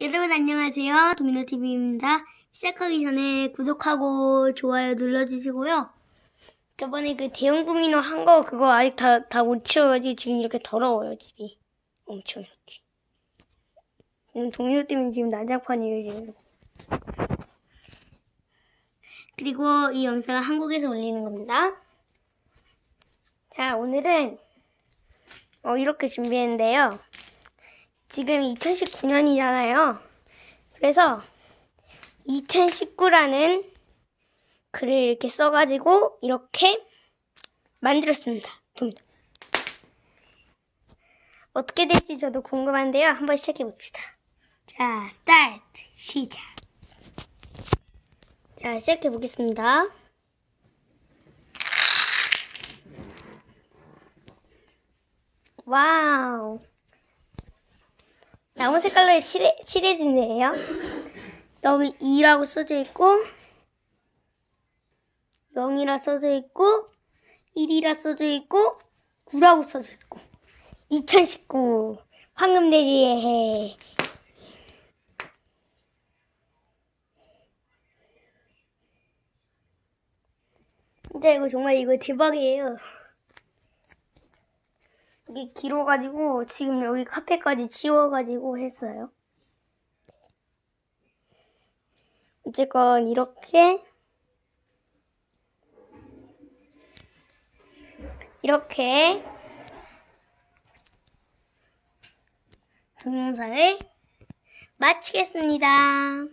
여러분 안녕하세요. 도미노TV입니다. 시작하기 전에 구독하고 좋아요 눌러주시고요. 저번에 그 대형 도미노 한 거 그거 아직 다, 다 못 치워가지고 지금 이렇게 더러워요, 집이. 엄청 이렇게. 음, 도미노 때문에 지금 난장판이에요, 지금. 그리고 이 영상은 한국에서 올리는 겁니다. 자, 오늘은 어, 이렇게 준비했는데요. 지금 2019년이잖아요. 그래서 2019라는 글을 이렇게 써가지고 이렇게 만들었습니다. 어떻게 될지 저도 궁금한데요. 한번 시작해 봅시다. 자, 스타트 시작. 자, 시작해 보겠습니다. 와우. 나무 색깔로 칠해, 칠해진대요. 여기 2라고 써져 있고, 0이라 써져 있고, 1이라 써져 있고, 9라고 써져 있고. 2019 황금돼지의 해. 진짜 이거 정말 이거 대박이에요. 이게 길어가지고 지금 여기 카페까지 치워가지고 했어요. 어쨌건 이렇게 이렇게 동영상을 마치겠습니다.